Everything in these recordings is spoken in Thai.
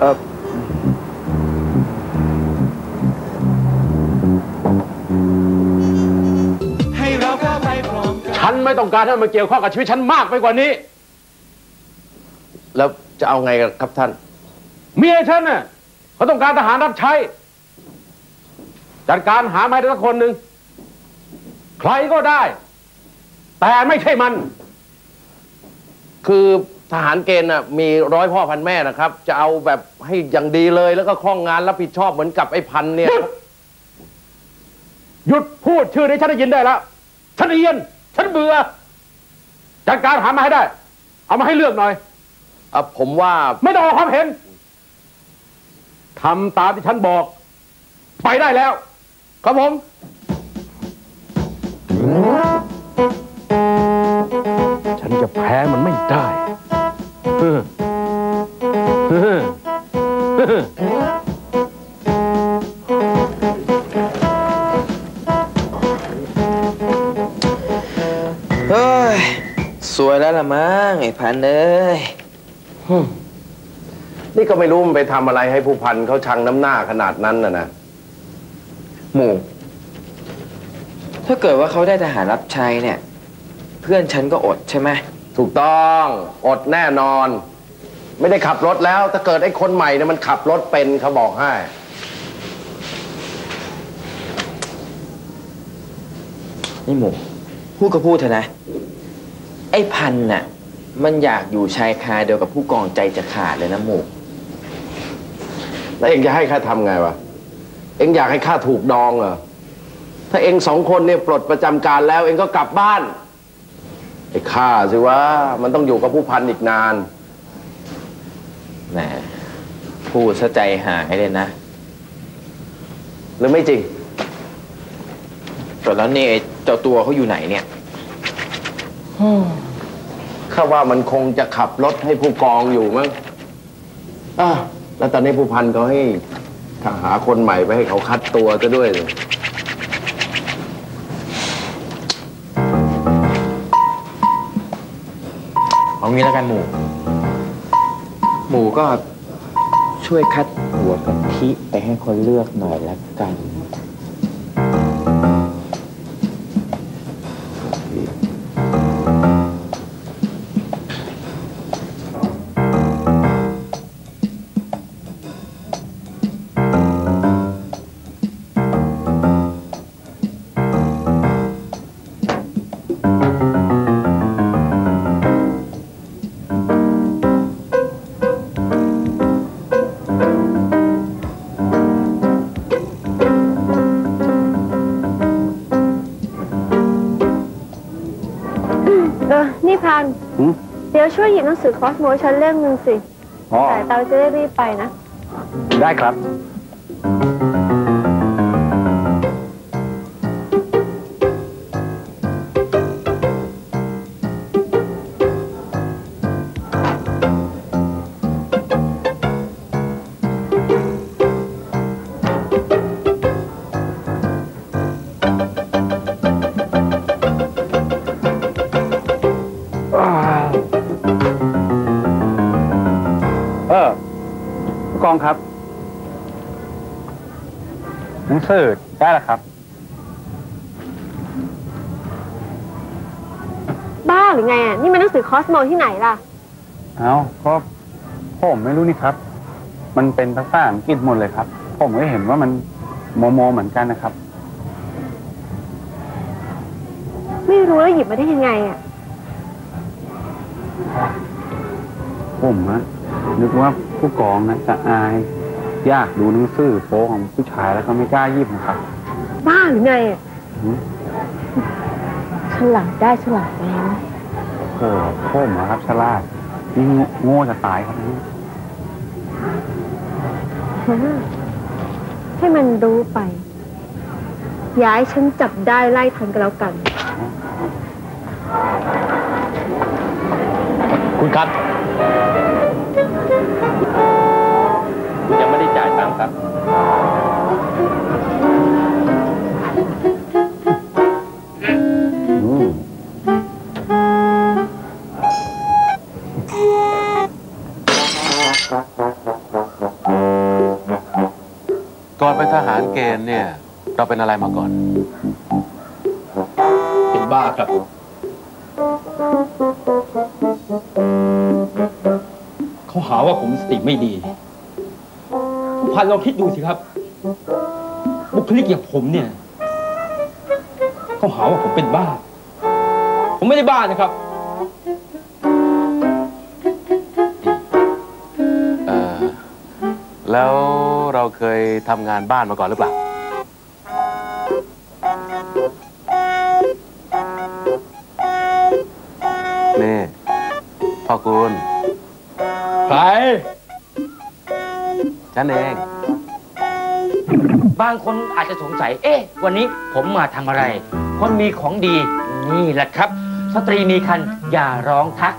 เออฉันไม่ต้องการให้มันเกี่ยวข้องกับชีวิตฉันมากไปกว่านี้ แล้วจะเอาไงกันครับท่าน เมียฉันน่ะเขาต้องการทหารรับใช้ จัดการหามาให้ได้สักคนหนึ่งใครก็ได้ แต่ไม่ใช่มัน คือทหารเกณฑ์น่ะมีร้อยพ่อพันแม่นะครับ จะเอาแบบให้อย่างดีเลยแล้วก็คล่องงานรับผิดชอบเหมือนกับไอ้พันเนี่ย หยุดพูดชื่อนี้ฉันได้ยินได้แล้ว ฉันเอียน ฉันเบื่อจัดการหามาให้ได้ เอามาให้เลือกหน่อยอะผมว่าไม่ต้องออกความเห็นทำตามที่ฉันบอก ไปได้แล้ว ครับผมฉันจะแพ้มันไม่ได้เออเออเออเฮ้ย สวยแล้วละมั้งไอ้พันเอ้ยนี่ก็ไม่รู้มันไปทำอะไรให้ผู้พันเขาชังน้ำหน้าขนาดนั้นนะนะ หมู่ ถ้าเกิดว่าเขาได้ทหารรับใช้เนี่ย เพื่อนฉันก็อดใช่ไหมถูกต้องอดแน่นอน ไม่ได้ขับรถแล้ว ถ้าเกิดไอ้คนใหม่เนี่ยมันขับรถเป็นเขาบอกให้ นี่หมู่พูดก็พูดเถอะนะ ไอ้พันน่ะ มันอยากอยู่ชายคาเดียวกับผู้กองใจจะขาดเลยนะหมู่แล้วเองจะให้ข้าทำไงวะ เองอยากให้ข้าถูกดองเหรอ ถ้าเองสองคนเนี่ยปลดประจำการแล้ว เองก็กลับบ้าน ไอ้ข้าสิวะ มันต้องอยู่กับผู้พันอีกนาน แหมพูดซะใจหายเลยนะ หรือไม่จริงแต่แล้วนี่ไอ้เจ้าตัวเขาอยู่ไหนเนี่ย ข้าว่ามันคงจะขับรถให้ผู้กองอยู่มั้งอะแล้วตอนนี้ผู้พันเขาให้ ทหาคนใหม่ไปให้เขาคัดตัวซะด้วยสิเอางี้แล้วกันหมู หมูก็ช่วยคัดหัวกะทิไปให้คนเลือกหน่อยละกัน ช่วยหยิบหนังสือคอสโมฉันเล่มหนึ่งสิอ๋อแต่เราจะได้รีบไปนะ ได้ครับ ผู้กองครับ หนังสือได้แล้วครับ บ้าหรือไงอะ นี่มันหนังสือคอสโมที่ไหนล่ะ เอาก็ผมไม่รู้นี่ครับ มันเป็นภาษาอังกฤษหมดเลยครับ ผมก็เห็นว่ามันโมโมเหมือนกันนะครับ ไม่รู้แล้วหยิบมาได้ยังไงอะ ผมอะ นึกว่าผู้กองนะจะอายอยากดูหนังสือโป๊ของผู้ชายแล้วก็ไม่กล้าหยิบนะครับ บ้าหรือไงอะหืม ฉลาดได้ฉลาดไปนะโอ้ผมอะครับฉลาดนี่โง่โง่จะตายครับนี่ให้มันรู้ไป อย่าให้ฉันจับได้ไล่ทันกันแล้วกัน คุณครับคุณยังไม่ได้จ่ายตังค์ครับ ก่อนไปทหารเกณฑ์เนี่ย เราเป็นอะไรมาก่อน เป็นบ้าครับ เขาหาว่าผมสติไม่ดีผู้พันลองคิดดูสิครับ บุคลิกอย่างผมเนี่ย เขาหาว่าผมเป็นบ้า ผมไม่ได้บ้านะครับ แล้วเราเคยทำงานบ้านมาก่อนหรือเปล่า นี่ พ่อคุณใครฉันเอง บางคนอาจจะสงสัย เอ๊ะ วันนี้ผมมาทำอะไร คนมีของดี นี่แหละครับ สตรีมีคันอย่าร้องทัก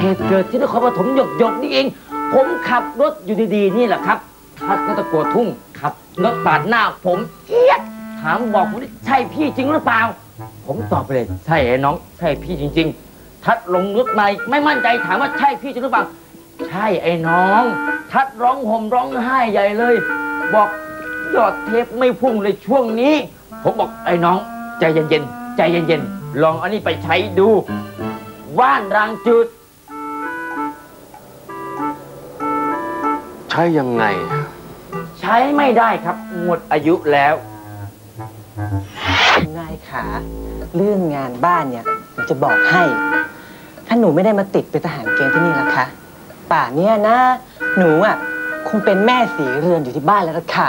เหตุเกิดที่นครปฐมหยกหยกๆนี่เอง ผมขับรถอยู่ดีๆนี่แหละครับทัดกนัตะกัวทุ่งขับรถปาดหน้าผมเอี๊ยดถามบอกผมว่ใช่พี่จริงหรือเปล่า ผมตอบไปเลยใช่ไอ้น้อง ใช่พี่จริง ๆ ทัดลงรถในไม่มั่นใจถามว่าใช่พี่จริงหรือเปล่าใช่ไอ้น้อง ทัดร้องห่มร้องไห้ใหญ่เลย บอกยอดเทปไม่พุ่งเลยช่วงนี้ ผมบอกไอ้น้อง ใจเย็นๆใจเย็นๆลองอันนี้ไปใช้ดู ว่านรางจืด ใช่ยังไง ใช้ไม่ได้ครับ หมดอายุแล้ว นายขาเรื่องงานบ้านเนี่ยผมจะบอกให้ ถ้าหนูไม่ได้มาติดเป็นทหารเกณฑ์ที่นี่ละคะป่านเนี้ยนะ หนูอะคงเป็นแม่สีเรือนอยู่ที่บ้านแล้วละค่ะ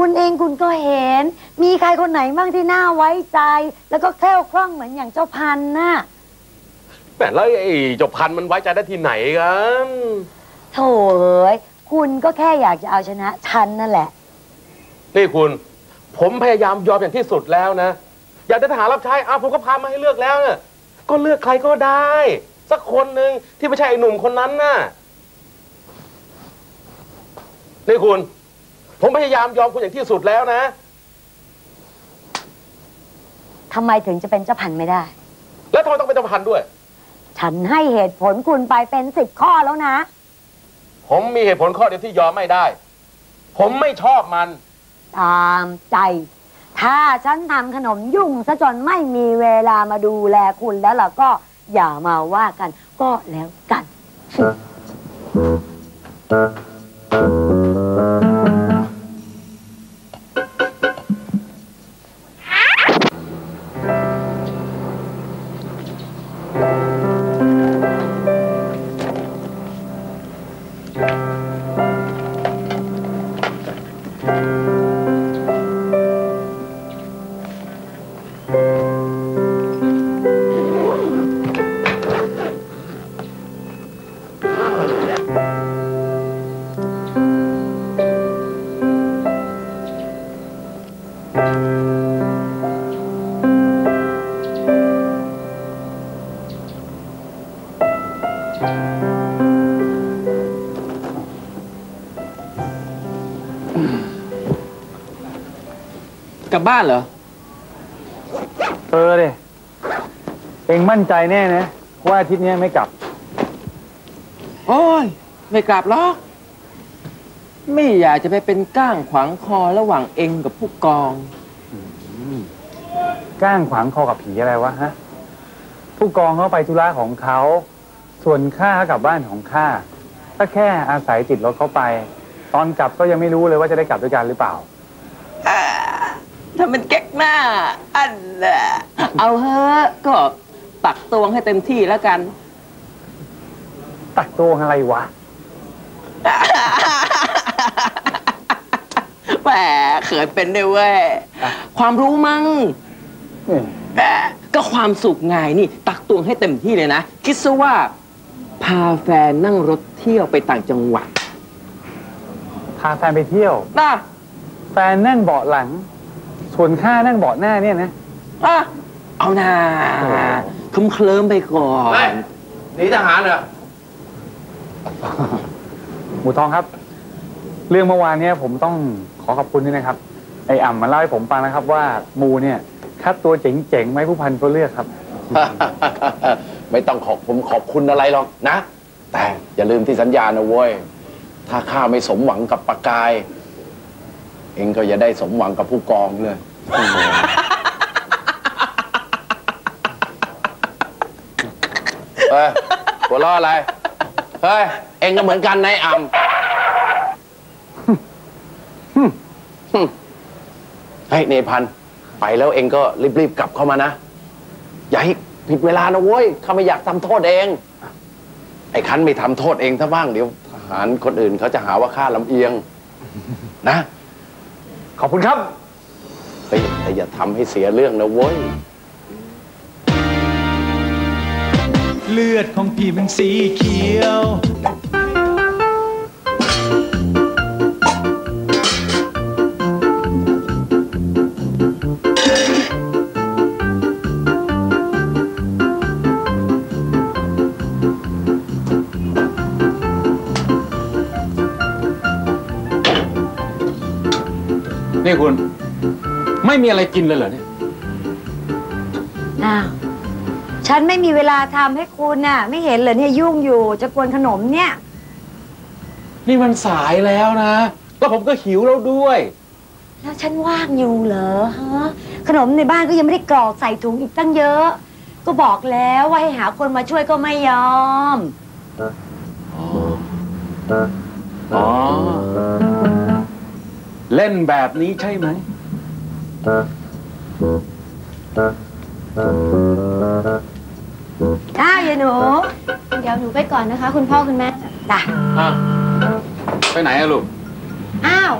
คุณเองคุณก็เห็น มีใครคนไหนบ้างที่น่าไว้ใจ แล้วก็แคล่วคล่องเหมือนอย่างเจ้าพันธุ์น่ะแหมแล้วไอ้เจ้าพันธุ์มันไว้ใจได้ที่ไหนกันโถเอ้ยคุณก็แค่อยากจะเอาชนะฉันนั่นแหละ นี่คุณ ผมพยายามยอมอย่างที่สุดแล้วนะ อยากได้ทหารรับใช้อ้าวผมก็พามาให้เลือกแล้วเนี่ยก็เลือกใครก็ได้ สักคนหนึ่งที่ไม่ใช่ไอ้หนุ่มคนนั้นน่ะนี่คุณ ผมพยายามยอมคุณอย่างที่สุดแล้วนะ ทำไมถึงจะเป็นเจ้าพันธุ์ไม่ได้ แล้วทำไมต้องเป็นเจ้าพันธุ์ด้วย ฉันให้เหตุผลคุณไปเป็นสิบข้อแล้วนะ ผมมีเหตุผลข้อเดียวที่ยอมไม่ได้ ผมไม่ชอบมัน ตามใจ ถ้าฉันทำขนมยุ่งซะจนไม่มีเวลามาดูแลคุณแล้วล่ะก็อย่ามาว่ากัน ก็แล้วกัน ลับบ้านเหรอ เออเดเองมั่นใจแน่นะ ว่าอาทิตย์เนี้ยไม่กลับ โอ้ย ไม่กลับหรอก ไม่อยากจะไปเป็นก้างขวางคอระหว่างเองกับผู้กอง ก้างขวางคอกับผีอะไรวะฮะ ผู้กองเขาไปธุระของเขา ส่วนข้าก็กลับบ้านของข้าก็แค่อาศัยติดรถเขาไป ตอนกลับก็ยังไม่รู้เลยว่าจะได้กลับด้วยกันหรือเปล่า ถ้ามันเก๊กหน้า อันน่ะเอาเถอะก็ตักตวงให้เต็มที่แล้วกัน ตักตวงอะไรวะ แหมเขินเป็นด้วยเว้ย ความรู้มั้งอืมแหมก็ความสุขไงนี่ ตักตวงให้เต็มที่เลยนะ คิดซะว่า พาแฟนนั่งรถเที่ยวไปต่างจังหวัด พาแฟนไปเที่ยวนะแฟนนั่งเบาะหลัง ส่วนข้านั่งเบาะหน้าเนี่ยนะอะเอานาคมเคลิ้มๆไปก่อเฮ้ยนหนีทหารเหรอหมูทองครับ เรื่องเมื่อวานเนี้ยผมต้องขอขอบคุณด้วยนะครับ ไอ้อ่ำมาเล่าให้ผมฟังนะครับว่าหมูเนี่ยคัดตัวเจ๋งๆไหมาให้ผู้พันเขาเลือกครับ ไม่ต้องขอบผมขอบคุณอะไรหรอกนะ แต่อย่าลืมที่สัญญานะเว้ย ถ้าข้าไม่สมหวังกับปากกาย เองก็อย่าได้สมหวังกับผู้กองเลย เฮ้ยหัวล้ออะไร เฮ้ย เองก็เหมือนกันนายอ่ำเฮ้ยเนพัน ไปแล้วเองก็รีบๆกลับเข้ามานะ อย่าให้ผิดเวลานะเว้ยข้าไม่อยากทำโทษเอง ไอ้คันไม่ทำโทษเองถ้าบ้างเดี๋ยวทหารคนอื่นเขาจะหาว่าข้าลำเอียง นะ ขอบคุณครับ เฮ้ยแต่อย่าทำให้เสียเรื่องนะเว้ย เลือดของพี่มันสีเขียว นี่คุณ ไม่มีอะไรกินเลยเหรอเนี่ย อ้าว ฉันไม่มีเวลาทำให้คุณน่ะ ไม่เห็นเหรอเนี่ยยุ่งอยู่ จะกวนขนมเนี่ย นี่มันสายแล้วนะ แล้วผมก็หิวแล้วด้วย แล้วฉันว่างอยู่เหรอฮะขนมในบ้านก็ยังไม่ได้กรอกใส่ถุงอีกตั้งเยอะ ก็บอกแล้วว่าให้หาคนมาช่วยก็ไม่ยอม อ๋อ เล่นแบบนี้ใช่ไหม อ้าวยายหนู เดี๋ยวหนูไปก่อนนะคะ คุณพ่อคุณแม่จ้ะอะไปไหนอะลูก อ้าว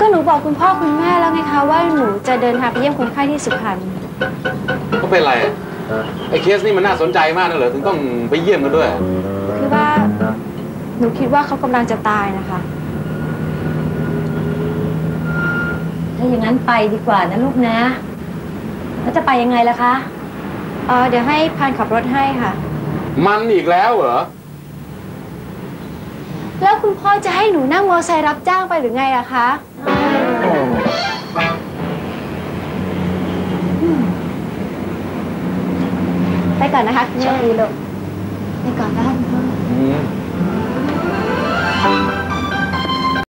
ก็หนูบอกคุณพ่อคุณแม่แล้วไงคะว่าหนูจะเดินทางไปเยี่ยมคนไข้ที่สุพรรณเขาเป็นไรอะไอ้เคสนี่มันน่าสนใจมากนะเหรอถึงต้องไปเยี่ยมกันด้วย คือว่า หนูคิดว่าเขากำลังจะตายนะคะ ถ้าอย่างนั้นไปดีกว่านะลูกนะ แล้วจะไปยังไงล่ะคะ เออเดี๋ยวให้พานขับรถให้ค่ะ มันอีกแล้วเหรอ แล้วคุณพ่อจะให้หนูนั่งมอเตอร์ไซค์รับจ้างไปหรือไงอะคะไปก่อนนะคะคุณแม่ดีลูกไปก่อนนะคะ